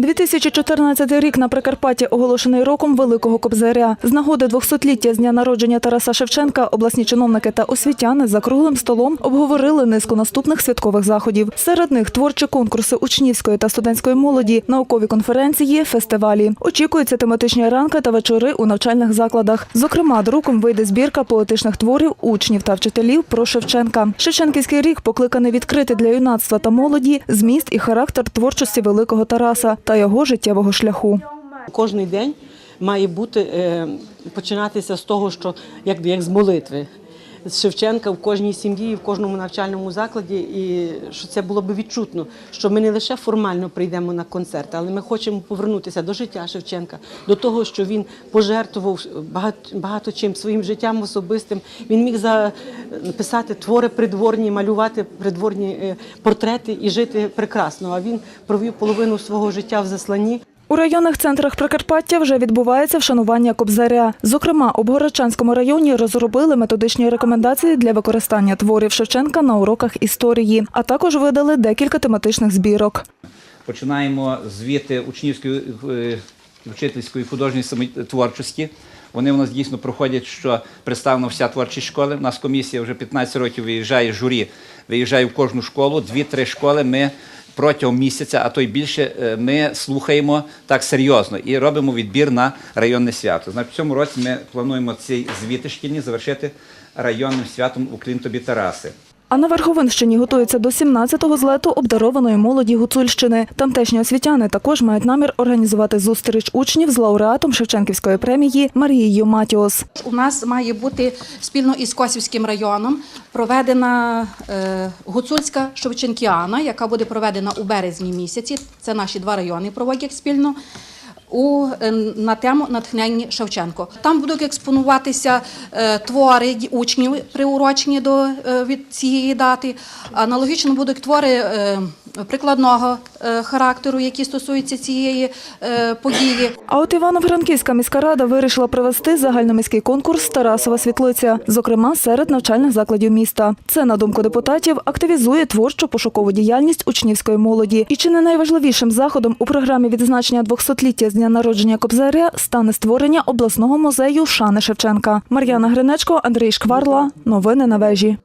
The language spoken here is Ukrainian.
2014 рік на Прикарпатті оголошений роком Великого Кобзаря. З нагоди 200-ліття з дня народження Тараса Шевченка обласні чиновники та освітяни за круглим столом обговорили низку наступних святкових заходів. Серед них творчі конкурси учнівської та студентської молоді, наукові конференції, фестивалі. Очікуються тематичні ранки та вечори у навчальних закладах. Зокрема, друком вийде збірка поетичних творів учнів та вчителів про Шевченка. Шевченківський рік покликаний відкрити для юнацтва та молоді зміст і характер творчості великого Тараса та його життєвого шляху. Кожний день має бути е, починатися з того, що як, як з молитви. З Шевченка в кожній сім'ї, в кожному навчальному закладі, і що це було би відчутно, що ми не лише формально прийдемо на концерт, але ми хочемо повернутися до життя Шевченка, до того, що він пожертвував багато, багато чим своїм життям особистим. Він міг записати твори придворні, малювати придворні е, портрети і жити прекрасно. А він провів половину свого життя в засланні. У районних центрах Прикарпаття вже відбувається вшанування Кобзаря. Зокрема, у Богородчанському районі розробили методичні рекомендації для використання творів Шевченка на уроках історії, а також видали декілька тематичних збірок. Починаємо звіти учнівської е, вчительської художньої самотворчості. Вони у нас дійсно проходять, що представлена вся творчість школи. У нас комісія вже 15 років виїжджає журі, виїжджає в кожну школу. Дві-три школи ми протягом місяця, а то й більше, е, ми слухаємо так серйозно і робимо відбір на районне свято. Значить, в цьому році ми плануємо ці звіти шкільні завершити районним святом Уклін тобі Тараси. А на Верховинщині готуються до 17-го злету обдарованої молоді Гуцульщини. Тамтешні освітяни також мають намір організувати зустріч учнів з лауреатом Шевченківської премії Марією Матіос. У нас має бути спільно із Косівським районом проведена е, гуцульська Шевченкіана, яка буде проведена у березні місяці. Це наші два райони проводять спільно. У, е, на тему натхнення Шевченко. Там будуть експонуватися е, твори учнів, приурочені до е, від цієї дати. Аналогічно будуть твори прикладного е, характеру, які стосуються цієї е, події. А от Івано-Франківська міська рада вирішила провести загальноміський конкурс Тарасова світлиця, зокрема серед навчальних закладів міста. Це, на думку депутатів, активізує творчу пошукову діяльність учнівської молоді. І чи не найважливішим заходом у програмі відзначення 200-ліття з дня народження Кобзаря стане створення обласного музею Шани Шевченка. Мар'яна Гринечко, Андрій Шкварла. Новини на вежі.